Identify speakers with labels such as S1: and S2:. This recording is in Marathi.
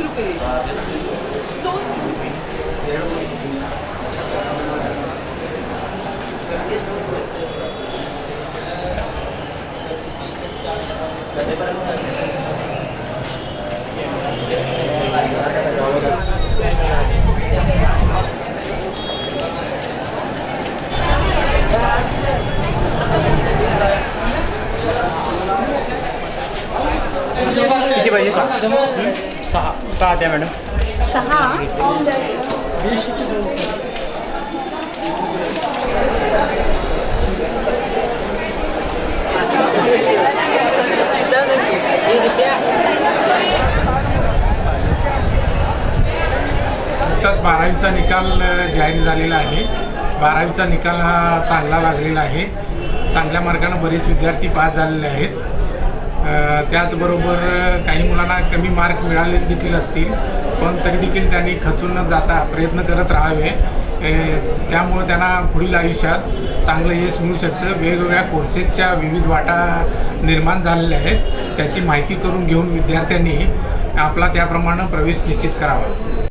S1: 그렇게 이게 뭐야? सहा. सहा द्या मॅडम?
S2: सहा.
S3: नुकताच बारावीचा निकाल जाहीर झालेला आहे. बारावीचा निकाल हा चांगला लागलेला आहे. चांगल्या मार्गाने बरेच विद्यार्थी पास झालेले आहेत. त्याचबरोबर काही मुलांना कमी मार्क मिळाले देखील असतील पण तरी देखील त्यांनी खचून न जाता प्रयत्न करत राहावे. त्यामुळं त्यांना पुढील आयुष्यात चांगलं यश मिळू शकतं. वेगवेगळ्या कोर्सेसच्या विविध वाटा निर्माण झालेल्या आहेत. त्याची माहिती करून घेऊन विद्यार्थ्यांनी आपला त्याप्रमाणे प्रवेश निश्चित करावा.